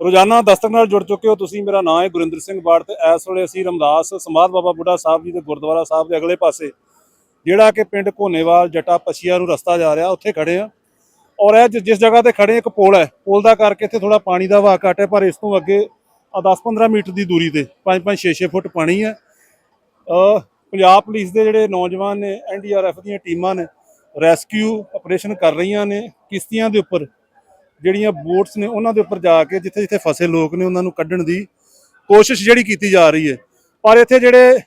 ਰੋਜ਼ਾਨਾ ਦਸਤਕ ਨਾਲ ਜੁੜ ਚੁੱਕੇ ਹੋ ਤੁਸੀਂ। ਮੇਰਾ ਨਾਮ ਹੈ ਗੁਰਿੰਦਰ ਸਿੰਘ ਬਾੜ ਤੇ ਇਸ ਵੇਲੇ ਅਸੀਂ ਰਮਦਾਸ ਸਮਾਧ ਬਾਬਾ ਬੁੱਢਾ ਸਾਹਿਬ ਜੀ ਦੇ ਗੁਰਦੁਆਰਾ ਸਾਹਿਬ ਦੇ ਅਗਲੇ ਪਾਸੇ, ਜਿਹੜਾ ਕਿ ਪਿੰਡ ਘੋਨੇਵਾਲ ਜੱਟਾ ਪਛੀਆ ਨੂੰ ਰਸਤਾ ਜਾ ਰਿਹਾ, ਉੱਥੇ ਖੜੇ ਆ ਔਰ ਇਹ ਜਿ- ਜਿਸ ਜਗ੍ਹਾ ਤੇ ਖੜੇ ਇੱਕ ਪੁਲ ਹੈ। ਪੁਲ ਦਾ ਕਰਕੇ ਇੱਥੇ ਥੋੜਾ ਪਾਣੀ ਦਾ ਵਹਾਅ ਘੱਟ ਹੈ, ਪਰ ਇਸ ਤੋਂ ਅੱਗੇ ਆ 10-15 ਮੀਟਰ ਦੀ ਦੂਰੀ ਤੇ 5-5 6-6 ਫੁੱਟ ਪਾਣੀ ਹੈ। ਪੰਜਾਬ ਪੁਲਿਸ ਦੇ ਜਿਹੜੇ ਨੌਜਵਾਨ ਨੇ ਐਨਡੀਆਰਐਫ ਦੀਆਂ ਟੀਮਾਂ ਨੇ, ਰੈਸਕਿਊ ਆਪਰੇਸ਼ਨ ਕਰ ਰਹੀਆਂ ਨੇ, ਕਿਸ਼ਤੀਆਂ ਦੇ ਉੱਪਰ ਜਿਹੜੀਆਂ ਬੋਟਸ ਨੇ ਉਹਨਾਂ ਦੇ ਉੱਪਰ ਜਾ ਕੇ ਜਿੱਥੇ ਜਿੱਥੇ ਫਸੇ ਲੋਕ ਨੇ ਉਹਨਾਂ ਨੂੰ ਕੱਢਣ ਦੀ ਕੋਸ਼ਿਸ਼ ਜਿਹੜੀ ਕੀਤੀ ਜਾ ਰਹੀ ਹੈ। ਪਰ ਇੱਥੇ ਜਿਹੜੇ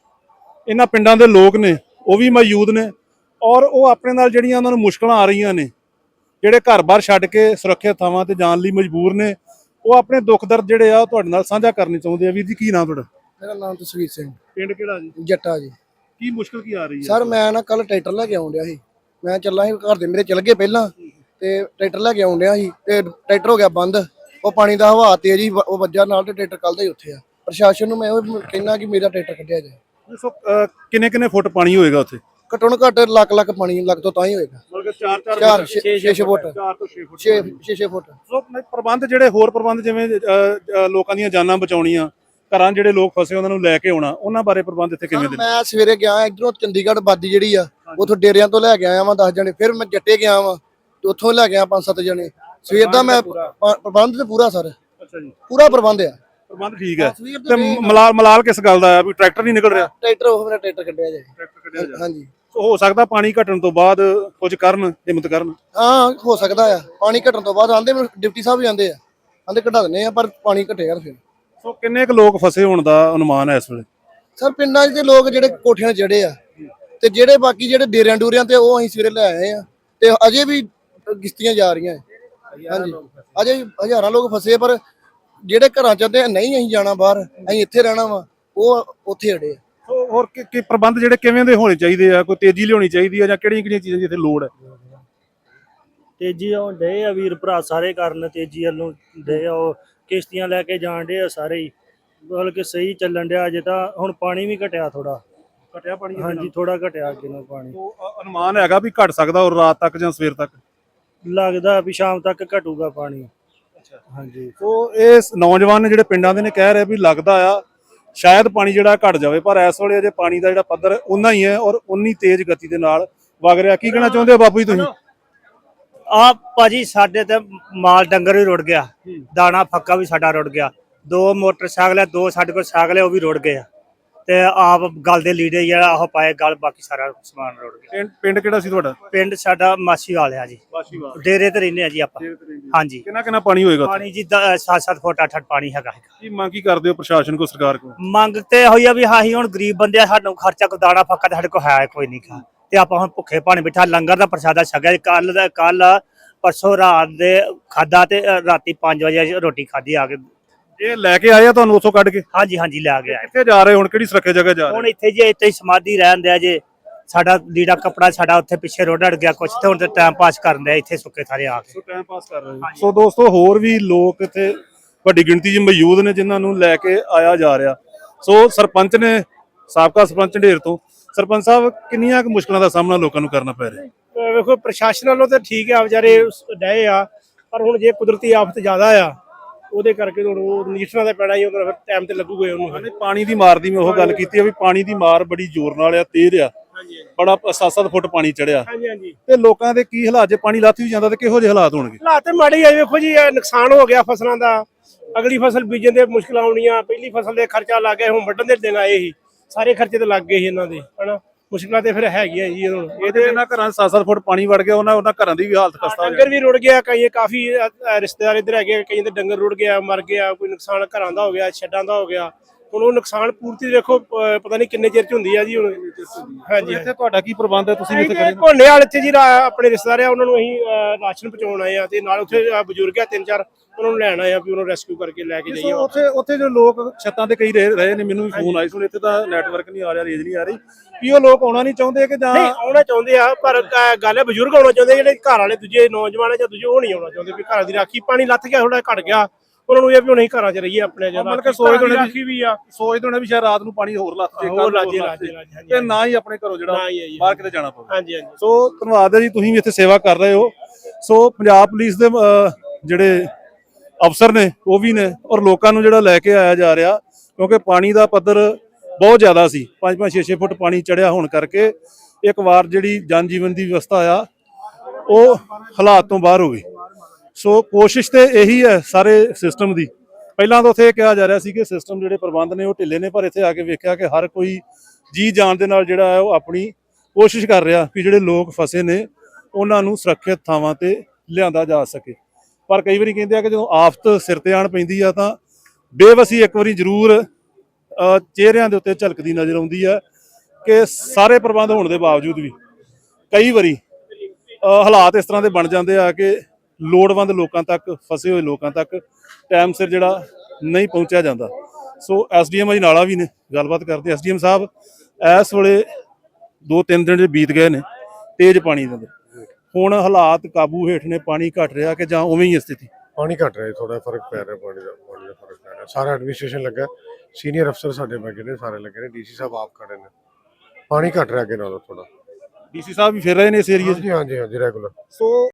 ਇਹਨਾਂ ਪਿੰਡਾਂ ਦੇ ਲੋਕ ਨੇ ਉਹ ਵੀ ਮੌਜੂਦ ਨੇ ਔਰ ਉਹ ਆਪਣੇ ਨਾਲ ਜਿਹੜੀਆਂ ਉਹਨਾਂ ਨੂੰ ਮੁਸ਼ਕਲਾਂ ਆ ਰਹੀਆਂ ਨੇ ਜਿਹੜੇ ਘਰ-ਬਾਰ ਛੱਡ ਕੇ ਸੁਰੱਖਿਅਤ ਥਾਵਾਂ ਤੇ ਜਾਣ ਲਈ ਮਜਬੂਰ ਨੇ ਉਹ ਆਪਣੇ ਦੁੱਖ ਦਰਦ ਜਿਹੜੇ ਆ ਉਹ ਤੁਹਾਡੇ ਨਾਲ ਸਾਂਝਾ ਕਰਨੇ ਚਾਹੁੰਦੇ ਆ। ਵੀਰ ਜੀ ਕੀ ਨਾਮ ਤੁਹਾਡਾ? ਮੇਰਾ ਨਾਮ ਤਸਵੀਰ ਸਿੰਘ। ਪਿੰਡ ਕਿਹੜਾ ਜੀ? ਜੱਟਾ ਜੀ। ਕੀ ਮੁਸ਼ਕਲ ਕੀ ਆ ਰਹੀ ਹੈ? ਸਰ ਮੈਂ ਨਾ ਕੱਲ ਟਰੈਕਟਰ ਲੈ ਕੇ ਆਉਣ ਡਿਆ ਸੀ। ਮੈਂ ਚੱਲਾ ਸੀ ਘਰ ਦੇ ਮੇਰੇ ਚੱਲ ਗਏ ਪਹਿਲਾਂ। ਤੇ ਟਰੈਕਟਰ ਲੈ ਕੇ ਆਉਣ ਡਿਆ ਸੀ ਤੇ ਟਰੈਕਟਰ ਹੋ ਗਿਆ ਬੰਦ। ਉਹ ਪਾਣੀ ਦਾ ਹਵਾ ਤੇਜ਼ ਹੀ ਵ- ਉਹ ਵੱਜਾ ਨਾਲ ਤੇ ਟਰੈਕਟਰ ਕੱਲ ਦਾ ਹੀ ਉੱਥੇ ਆ। ਪ੍ਰਸ਼ਾਸਨ ਨੂੰ ਮੈਂ ਉਹ ਕਹਿਣਾ ਕਿ ਮੇਰਾ ਟਰੈਕਟਰ ਕੱਢਿਆ ਜਾਏ। ਸੋ ਕਿੰਨੇ ਕਿੰਨੇ ਫੁੱਟ ਪਾਣੀ ਹੋਏਗਾ ਉੱਥੇ? ਘੱਟੋ ਘੱਟ ਲੱਖ ਲੱਖ ਪਾਣੀ ਲੱਖ ਤੋਂ ਤਾਂ ਹੀ ਹੋਏਗਾ। ਮਤਲਬ 4-4 ਚਾਰ 6 6 ਫੁੱਟ। 4 ਤੋਂ 6 ਫੁੱਟ 6 6 ਫੁੱਟ। ਸੋ ਪ੍ਰਬੰਧ ਜਿਹੜੇ ਹੋਰ ਪ੍ਰਬੰਧ ਜਿਵੇਂ ਅ, ਅ, ਲੋਕਾਂ ਦੀਆਂ ਜਾਨਾਂ ਬਚਾਉਣੀਆਂ ਘਰਾਂ 'ਚ ਜਿਹੜੇ ਲੋਕ ਫਸੇ ਉਹਨਾਂ ਨੂੰ ਲੈ ਕੇ ਆਉਣਾ ਉਹਨਾਂ ਬਾਰੇ ਪ੍ਰਬੰਧ ਇੱਥੇ ਕਿਵੇਂ ਦੇ ਨੇ? ਮੈਂ ਸਵੇਰੇ ਗਿਆ ਇਧਰੋਂ ਚੰਡੀਗੜ੍ਹ ਬਾਦੀ ਜਿਹੜੀ ਆ ਉਥੋਂ ਡੇਰਿਆਂ ਤੋਂ ਲੈ ਕੇ ਆਇਆ ਵਾਂ 10 ਜਣੇ ਫਿਰ ਮੈਂ ਜੱਟੇ ਗਿਆ ਵਾਂ। ਤੇ ਉੱਥੋਂ ਲੈ ਕੇ ਆਇਆ 5-7 ਜਣੇ। ਸਵੇਰ ਦਾ ਮੈਂ ਪ- ਪ੍ਰਬੰਧ ਤੇ ਪੂਰਾ ਸਰ। ਅੱਛਾ ਜੀ। ਪੂਰਾ ਪ੍ਰਬੰਧ ਆ। ਪ੍ਰਬੰਧ ਠੀਕ ਹੈ। ਸਵੇਰ ਤੇ ਮਲਾਲ ਮਲਾਲ ਕਿਸ ਗੱਲ ਦਾ ਆ? ਵੀ ਟਰੈਕਟਰ ਨਹੀਂ ਨਿਕਲ ਰਿਹਾ? ਟਰੈਕਟਰ ਉਹ ਮੇਰਾ ਟਰੈਕਟਰ ਕੱਢਿਆ ਜਾਏ ਟਰੈਕਟਰ ਕੱਢਿਆ ਜਾ। ਹਾਂਜੀ। ਸੋ ਹੋ ਸਕਦਾ ਪਾਣੀ ਘਟਣ ਤੋਂ ਬਾਅਦ ਕੁਝ ਕਰਨ ਹਿੰਮਤ ਕਰਨ। ਹਾਂ ਹੋ ਸਕਦਾ ਆ। ਪਾਣੀ ਘਟਣ ਤੋਂ ਬਾਅਦ ਆਂਦੇ ਡਿਪਟੀ ਸਾਹਿਬ ਵੀ ਆਂਦੇ ਆ। ਆਂਦੇ ਘਟਾ ਦਿੰਦੇ ਆ ਪਰ ਪਾਣੀ ਘਟੇਗਾ ਫਿਰ। ਸੋ ਕਿੰਨੇ ਕੁ ਲੋਕ ਫਸੇ ਹੋਣ ਦਾ ਅਨੁਮਾਨ ਹੈ ਇਸ ਵੇਲੇ? ਸਰ ਪਿੰਡਾਂ 'ਚ ਦੇ ਲੋਕ ਜਿਹੜੇ ਕੋਠਿਆਂ 'ਚ ਚੜੇ ਆ। ਤੇ ਜਿਹੜੇ ਬਾਕੀ ਜਿਹੜੇ ਡੇਰਿਆਂ ਡੂਰਿਆਂ ਤੇ ਉਹ ਅਸੀਂ ਸਵੇਰੇ ਲੈ ਆਏ ਆ। ਤੇ ਅਜੇ ਵੀ ਕਿਸ਼ਤੀਆਂ ਜਾ ਰਹੀਆਂ ਹੈ। ਹਾਂਜੀ। ਅਜੇ ਹਜ਼ਾਰਾਂ ਲੋਕ ਫਸੇ ਪਰ ਜਿਹੜੇ ਘਰਾਂ 'ਚ ਆਂਦੇ ਆ, ਨਹੀਂ ਅਸੀਂ ਜਾਣਾ ਬਾਹਰ ਅਸੀਂ ਇੱਥੇ ਰਹਿਣਾ ਵਾ ਉਹ ਉੱਥੇ ਅੜੇ ਆ। ਸੋ ਹੋਰ ਕੀ ਕੀ ਪ੍ਰਬੰਧ ਜਿਹੜੇ ਕਿਵੇਂ ਦੇ ਹੋਣੇ ਚਾਹੀਦੇ ਆ? ਕੋਈ ਤੇਜ਼ੀ ਲਿਆਉਣੀ ਚਾਹੀਦੀ ਆ ਜਾਂ ਕਿਹੜੀਆਂ ਕਿਹੜੀਆਂ ਚੀਜ਼ਾਂ ਜਿੱਥੇ ਲੋੜ ਹੈ? ਤੇਜ਼ੀ ਆਉਣ ਡੇ ਆ ਵੀਰ ਭਰਾ ਸਾਰੇ ਕਰਨ ਤੇਜ਼ੀ ਵੱਲੋਂ ਡੇ ਆ ਉਹ ਕਿਸ਼ਤੀਆਂ ਲੈ ਕੇ ਜਾਣ ਡੇ ਆ ਸਾਰੇ ਹੀ। ਬਲਕਿ ਸਹੀ ਚੱਲਣ ਡਿਆ ਅਜੇ ਤਾਂ ਹੁਣ ਪਾਣੀ ਵੀ ਘਟਿਆ ਥੋੜਾ ਘਟਿਆ ਪਾਣੀ ਹਾਂਜੀ ਥੋੜਾ ਘਟਿਆ ਅੱਗੇ ਨਾਲ ਪਾਣੀ। ਅਨੁਮਾਨ ਹੈਗਾ ਵੀ ਘਟ ਸਕਦਾ ਔਰ ਰਾਤ ਤੱਕ ਜਾਂ ਸਵੇਰ ਤੱਕ? ਲੱਗਦਾ ਵੀ ਸ਼ਾਮ ਤੱਕ ਘਟੂਗਾ ਪਾਣੀ। ਹਾਂਜੀ। ਸੋ ਇਹ ਨੌਜਵਾਨ ਨੇ ਜਿਹੜੇ ਪਿੰਡਾਂ ਦੇ ਨੇ ਕਹਿ ਰਹੇ ਵੀ ਲੱਗਦਾ ਆ ਸ਼ਾਇਦ ਪਾਣੀ ਜਿਹੜਾ ਘਟ ਜਾਵੇ ਪਰ ਇਸ ਵੇਲੇ ਅਜੇ ਪਾਣੀ ਦਾ ਜਿਹੜਾ ਪੱਧਰ ਉਨਾ ਹੀ ਹੈ ਔਰ ਉਨੀ ਤੇਜ਼ ਗਤੀ ਦੇ ਨਾਲ ਵਗ ਰਿਹਾ। ਕੀ ਕਹਿਣਾ ਚਾਹੁੰਦੇ ਹੋ ਬਾਪੂ ਜੀ ਤੁਸੀਂ? ਆ ਭਾਜੀ ਸਾਡੇ ਤੇ ਮਾਲ ਡੰਗਰ ਵੀ ਰੁੜ ਗਿਆ। ਦਾਣਾ ਫੱਕਾ ਵੀ ਸਾਡਾ ਰੁੜ ਗਿਆ। ਦੋ ਮੋਟਰਸਾਈਕਲ ਆ ਦੋ ਸਾਡੇ ਕੋਲ ਸਾਈਕਲ ਆ ਉਹ ਵੀ ਰੁੜ ਗਏ ਆ। ਤੇ ਆਪ ਗਲ ਦੇ ਲੀੜੇ ਜਿਹੜਾ ਆਹ ਪਾਏ ਗਲ ਬਾਕੀ ਸਾਰਾ ਸਮਾਨ ਰੁੜ ਗਿਆ। ਪਿੰਡ- ਪਿੰਡ ਕਿਹੜਾ ਸੀ ਤੁਹਾਡਾ? ਪਿੰਡ ਸਾਡਾ ਮਾਸੀ ਵਾਲਿਆ ਜੀ। ਬਾਸ਼ੀਵਾਲ ਡੇਰੇ ਤੇ ਰਹਿੰਦੇ ਆ ਜੀ ਆਪਾਂ। ਹਾਂਜੀ। ਕਿੰਨਾ ਕਿੰਨਾ ਪਾਣੀ ਹੋਏਗਾ ਉੱਥੇ? ਪਾਣੀ ਜੀ 7-7 ਫੁੱਟ 8-8 ਪਾਣੀ ਹੈਗਾ ਹੈਗਾ। ਕੀ ਮੰਗ ਕੀ ਕਰਦੇ ਹੋ ਪ੍ਰਸ਼ਾਸਨ ਕੋ ਸਰਕਾਰ ਕੋ ਮੰਗ ਤੇ ਹੋਈ ਆ ਵੀ ਹਾਂ ਹੀ ਹੁਣ ਗਰੀਬ ਬੰਦੇ ਆ ਸਾਨੂੰ ਖਰਚਾ ਕੋ ਦਾਣਾ ਫੱਕਾ ਤੇ ਸਾਡੇ ਕੋ ਹੈ ਕੋਈ ਨਹੀਂ ਖਾ ਤੇ ਆਪਾਂ ਹੁਣ ਭੁੱਖੇ ਪਾਣੀ ਬਿਠਾ ਲੰਗਰ ਦਾ ਪ੍ਰਸ਼ਾਦਾ ਛਕਿਆ ਕੱਲ ਦਾ ਕੱਲ ਪਰਸੋਂ ਰਾਤ ਦੇ ਖਾਦਾ ਤੇ ਅ, ਰਾਤੀ 5 ਵਜੇ ਰੋਟੀ ਖਾਧੀ ਆ ਕੇ ਇਹ ਲੈ ਕੇ ਆਏ ਆ ਤੁਹਾਨੂੰ ਉੱਥੋਂ ਕੱਢ ਕੇ? ਹਾਂਜੀ ਹਾਂਜੀ ਲੈ ਗਿਆ ਕਿੱਥੇ ਜਾ ਰਹੇ ਹੁਣ ਕਿਹੜੀ ਸੁਰੱਖਿਆ ਜਗ੍ਹਾ ਜਾ ਰਹੇ ਹੁਣ ਇੱਥੇ ਜੇ ਇੱਥੇ ਹੀ ਸਮਾਧੀ ਰਹਿਣ ਦਿਆ ਜੇ ਸਾਡਾ ਲੀੜਾ ਕਪੜਾ ਸਾਡਾ ਉੱਥੇ ਪਿੱਛੇ ਰੋਡ ਅੜ ਗਿਆ ਕੁਛ ਤੇ ਹੁਣ ਤੇ ਟਾਈਮ ਪਾਸ ਕਰਨ ਦਿਆ ਇੱਥੇ ਸੁੱਕੇ ਥਾਰੇ ਆ ਕੇ। ਸੋ ਟਾਈਮ ਪਾਸ ਕਰ ਰਹੇ ਸੋ ਦੋਸਤੋ ਹੋਰ ਵੀ ਲੋਕ ਇੱਥੇ ਵੱਡੀ ਗਿਣਤੀ 'ਚ ਮੌਜੂਦ ਨੇ ਜਿਨ੍ਹਾਂ ਨੂੰ ਲੈ ਕੇ ਆਇਆ ਜਾ ਰਿਹਾ। ਸੋ ਸਰਪੰਚ ਨੇ ਸਾਬਕਾ ਸਰਪੰਚ ਢੇਰ ਤੋਂ ਸਰਪੰਚ ਸਾਹਿਬ ਕਿੰਨੀਆਂ ਕੁ ਮੁਸ਼ਕਲਾਂ ਦਾ ਸਾਹਮਣਾ ਲੋਕਾਂ ਨੂੰ ਕਰਨਾ ਪੈ ਰਿਹਾ? ਵੇਖੋ ਪ੍ਰਸ਼ਾਸਨ ਵੱਲੋਂ ਤਾਂ ਠੀਕ ਆ ਵਿਚਾਰੇ ਡਏ ਆ ਪਰ ਹੁਣ ਜੇ ਕੁਦਰਤੀ ਆਫਤ ਜ਼ਿਆਦਾ ਆ ਉਹਦੇ ਕਰਕੇ ਹੁਣ ਉਹ ਨਜਿੱਠਣਾ ਦਾ ਪੈਣਾ ਹੀ ਉਹਨਾਂ ਫਿਰ ਟਾਈਮ ਤੇ ਲੱਗੂਗਾ ਹੀ ਉਹਨੂੰ ਨਹੀਂ ਪਾਣੀ ਦੀ ਮਾਰ ਦੀ ਮੈਂ ਉਹ ਗੱਲ ਕੀਤੀ ਆ ਵੀ ਪਾਣੀ ਦੀ ਮਾਰ ਬੜੀ ਜ਼ੋਰ ਨਾਲ ਆ ਤੇਜ਼ ਆ। ਹਾਂਜੀ ਬੜਾ 7-7 ਫੁੱਟ ਪਾਣੀ ਚੜਿਆ। ਹਾਂਜੀ ਹਾਂਜੀ। ਤੇ ਲੋਕਾਂ ਦੇ ਕੀ ਹਾਲਾਤ ਜੇ ਪਾਣੀ ਲੱਥ ਵੀ ਜਾਂਦਾ ਤੇ ਕਿਹੋ ਜਿਹੇ ਹਾਲਾਤ ਹੋਣਗੇ? ਹਾਲਾਤ ਤੇ ਮਾੜੇ ਆ ਵੇਖੋ ਜੀ ਇਹ ਨੁਕਸਾਨ ਹੋ ਗਿਆ ਫਸਲਾਂ ਦਾ। ਅਗਲੀ ਫਸਲ ਬੀਜਣ ਦੇ ਮੁਸ਼ਕਲਾਂ ਆਉਣੀਆਂ ਪਹਿਲੀ ਫਸਲ ਦੇ ਖਰਚਾ ਲੱਗ ਗਿਆ ਹੁਣ ਵੱਢਣ ਦੇ ਦਿਨ ਆਏ ਸੀ। ਸਾਰੇ ਖਰਚੇ ਤੇ ਲੱਗ ਗਏ ਸੀ ਇਹਨਾਂ ਦੇ ਹਨਾ? ਮੁਸ਼ਕਲਾਂ ਤੇ ਫਿਰ ਹੈਗੀਆਂ ਜੀ ਹੁਣ। ਇਹਦੇ ਜਿਨ੍ਹਾਂ ਘਰਾਂ 'ਚ 7-7 ਫੁੱਟ ਪਾਣੀ ਵੜ ਗਿਆ ਉਹਨਾਂ ਉਹਨਾਂ ਘਰਾਂ ਦੀ ਵੀ ਹਾਲਤ ਖਸਤਾ ਹੋ ਡੰਗਰ ਵੀ ਰੁੜ ਗਿਆ ਕਈ ਕਾਫੀ ਅ, ਅ, ਰਿਸ਼ਤੇਦਾਰ ਇੱਧਰ ਹੈਗੇ ਕਈ ਦੇ ਡੰਗਰ ਰੁੜ ਗਿਆ ਮਰ ਗਿਆ ਕੋਈ ਨੁਕਸਾਨ ਘਰਾਂ ਦਾ ਹੋ ਗਿਆ ਛੱਡਾਂ ਦਾ ਹੋ ਗਿਆ। ਹੁਣ ਉਹ ਨੁਕਸਾਨ ਪੂਰਤੀ ਦੇਖੋ ਅ, ਪਤਾ ਨਹੀਂ ਕਿੰਨੇ ਚਿਰ ਚ ਹੁੰਦੀ ਆ ਜੀ ਹੁਣ। ਹਾਂਜੀ ਇੱਥੇ ਤੁਹਾਡਾ ਕੀ ਪ੍ਰਬੰਧ ਹੈ? ਤੁਸੀਂ ਇੱਥੇ ਖੜੇ ਘੋਨੇ ਵਾਲੇ ਇੱਥੇ ਜੀ ਰਾ- ਆਪਣੇ ਰਿਸ਼ਤੇਦਾਰ ਆ ਉਹਨਾਂ ਨੂੰ ਅਸੀਂ ਰਾਸ਼ਨ ਪਹੁੰਚਾਉਣ ਆਏ ਆ ਤੇ ਨਾਲ ਉੱਥੇ ਬਜ਼ੁਰਗ ਆ ਤਿੰਨ ਚਾਰ ਉਹਨਾਂ ਨੂੰ ਲੈਣ ਆਏ ਆ ਵੀ ਉਹਨੂੰ ਰੈਸਕਿਊ ਕਰਕੇ ਲੈ ਕੇ ਜਾਈਏ। ਸੋ ਉੱਥੇ ਉੱਥੇ ਜੋ ਲੋਕ ਛੱਤਾਂ ਤੇ ਕਈ ਰਹੇ ਰਹੇ ਨੇ ਮੈਨੂੰ ਵੀ ਫੋਨ ਆਈ ਸੁਣ ਇੱਥੇ ਤਾਂ ਨੈਟਵਰਕ ਨਹੀਂ ਆ ਰਿਹਾ ਰੇਂਜ ਨਹੀਂ ਆ ਰਹੀ। ਵੀ ਉਹ ਲੋਕ ਆਉਣਾ ਨਹੀਂ ਚਾਹੁੰਦੇ ਕਿ ਜਾਂ ਨਹੀਂ ਆਉਣਾ ਚਾਹੁੰਦੇ ਆ ਪਰ ਕ- ਗੱਲ ਹੈ ਬਜ਼ੁਰਗ ਆਉਣਾ ਚਾਹੁੰਦੇ ਜਿਹੜੇ ਘਰ ਵਾਲੇ ਦੂਜੇ ਨੌਜਵਾਨ ਆ ਜਾਂ ਦੂਜੇ ਉਹ ਨਹੀਂ ਆਉਣਾ ਚਾਹੁੰਦੇ ਵੀ ਘਰਾਂ ਦੀ ਰਾਖੀ ਪਾਣੀ ਲੱਥ ਗਿਆ ਥੋੜਾ ਘਟ ਗਿਆ। ਉਹਨਾਂ ਨੂੰ ਇਹ ਵੀ ਹੁਣ ਅਸੀਂ ਘਰਾਂ 'ਚ ਰਹੀਏ ਆਪਣੇ ਜਗ੍ਹਾ ਮਤਲਬ ਕਿ ਸੋਚਦੇ ਹੋਣੇ ਵੀ- ਵੀ ਆ। ਸੋਚਦੇ ਹੋਣੇ ਵੀ ਸ਼ਾਇਦ ਰਾਤ ਨੂੰ ਪਾਣੀ ਹੋਰ ਲੱਥ ਜੇ ਹੋਰ ਲੱਜ ਲੱਜ ਤੇ ਨਾ ਹੀ ਆਪਣੇ ਘਰੋਂ ਜਿਹੜਾ। ਬਾਹਰ ਕਿਤੇ ਜਾਣਾ ਪਵੇ। ਹਾਂਜੀ ਹਾਂਜੀ। ਸੋ ਧੰਨਵਾਦ ਹੈ ਜੀ ਤੁਸੀਂ ਵੀ ਇੱਥੇ ਸੇਵਾ ਕਰ ਰਹੇ ਹੋ। ਸੋ ਪੰਜਾਬ ਪੁਲਿਸ ਦੇ ਜਿਹੜੇ ਅਫਸਰ ਨੇ ਉਹ ਵੀ ਨੇ ਔਰ ਲੋਕਾਂ ਨੂੰ ਜਿਹੜਾ ਲੈ ਕੇ ਆਇਆ ਜਾ ਰਿਹਾ ਕਿਉਂਕਿ ਪਾਣੀ ਦਾ ਪੱਧਰ ਬਹੁਤ ਜ਼ਿਆਦਾ ਸੀ। 5-5 6-6 ਫੁੱਟ ਪਾਣੀ ਚੜਿਆ ਹੋਣ ਕਰਕੇ ਇੱਕ ਵਾਰ ਜਿਹੜੀ ਜਨ ਜੀਵਨ ਦੀ ਵਿਵਸਥਾ ਆ ਉਹ ਹਾਲਾਤ ਤੋਂ ਬਾਹਰ ਹੋ ਗਈ। ਸੋ ਕੋਸ਼ਿਸ਼ ਤੇ ਇਹੀ ਹੈ ਸਾਰੇ ਸਿਸਟਮ ਦੀ। ਪਹਿਲਾਂ ਤਾਂ ਉੱਥੇ ਇਹ ਕਿਹਾ ਜਾ ਰਿਹਾ ਸੀ ਕਿ ਸਿਸਟਮ ਜਿਹੜੇ ਪ੍ਰਬੰਧ ਨੇ ਉਹ ਢਿੱਲੇ ਨੇ, ਪਰ ਇੱਥੇ ਆ ਕੇ ਵੇਖਿਆ ਕਿ ਹਰ ਕੋਈ ਜੀ ਜਾਨ ਦੇ ਨਾਲ ਜਿਹੜਾ ਹੈ ਉਹ ਆਪਣੀ ਕੋਸ਼ਿਸ਼ ਕਰ ਰਿਹਾ ਵੀ ਜਿਹੜੇ ਲੋਕ ਫਸੇ ਨੇ, ਉਹਨਾਂ ਨੂੰ ਸੁਰੱਖਿਅਤ ਥਾਵਾਂ ਤੇ ਲਿਆਂਦਾ ਜਾ ਸਕੇ। ਪਰ ਕਈ ਵਾਰੀ ਕਹਿੰਦੇ ਆ ਕਿ ਜਦੋਂ ਆਫਤ ਸਿਰ ਤੇ ਆਣ ਪੈਂਦੀ ਆ ਤਾਂ ਬੇਵਸੀ ਇੱਕ ਵਾਰੀ ਜ਼ਰੂਰ ਚਿਹਰਿਆਂ ਦੇ ਉੱਤੇ ਝਲਕਦੀ ਨਜ਼ਰ ਆਉਂਦੀ ਹੈ ਕਿ ਸਾਰੇ ਪ੍ਰਬੰਧ ਹੋਣ ਦੇ ਬਾਵਜੂਦ ਵੀ ਕਈ ਵਾਰੀ ਹਾਲਾਤ ਇਸ ਤਰ੍ਹਾਂ ਦੇ ਬਣ ਜਾਂਦੇ ਆ ਕਿ ਲੋੜਵੰਦ ਲੋਕਾਂ ਤੱਕ ਫਸੇ ਹੋਏ ਲੋਕਾਂ ਤੱਕ ਟਾਈਮ ਸਿਰ ਜਿਹੜਾ ਨਹੀਂ ਪਹੁੰਚਿਆ ਜਾਂਦਾ। ਸੋ ਐਸਡੀਐਮ ਅਜਨਾਲਾ ਵੀ ਨੇ ਗੱਲਬਾਤ ਕਰਦੇ ਐਸਡੀਐਮ ਸਾਹਿਬ ਇਸ ਵੇਲੇ ਦੋ ਤਿੰਨ ਦਿਨ ਜੇ ਬੀਤ ਗਏ ਨੇ ਤੇਜ਼ ਪਾਣੀ ਦੇ ਹੁਣ ਹਾਲਾਤ ਕਾਬੂ ਹੇਠ ਨੇ ਪਾਣੀ ਘਟ ਰਿਹਾ ਕਿ ਜਾਂ ਉਵੇਂ ਹੀ ਸਥਿਤੀ? ਪਾਣੀ ਘਟ ਰਿਹਾ ਥੋੜਾ ਫ਼ਰਕ ਪੈ ਰਿਹਾ ਪਾਣੀ ਦਾ ਪਾਣੀ ਦਾ ਫ਼ਰਕ ਪੈ ਰਿਹਾ। ਸਾਰਾ ਐਡਮਿਨਿਸਟ੍ਰੇਸ਼ਨ ਲੱਗਾ। ਸੀਨੀਅਰ ਅਫਸਰ ਸਾਡੇ ਲੱਗੇ ਨੇ ਸਾਰੇ ਲੱਗੇ ਨੇ। ਡੀਸੀ ਸਾਹਿਬ ਆਪ ਖੜੇ ਨੇ। ਪਾਣੀ ਘਟ ਰਿਹਾ ਅੱਗੇ ਨਾਲੋਂ ਥੋੜਾ ਡੀਸੀ ਸਾਹਿਬ ਵੀ ਫਿਰ ਰਹੇ ਨੇ ਇਸ ਏਰੀਆ 'ਚ? ਹਾਂਜੀ ਹਾਂਜੀ ਹਾਂਜੀ ਰੈਗੂਲਰ ਸੋ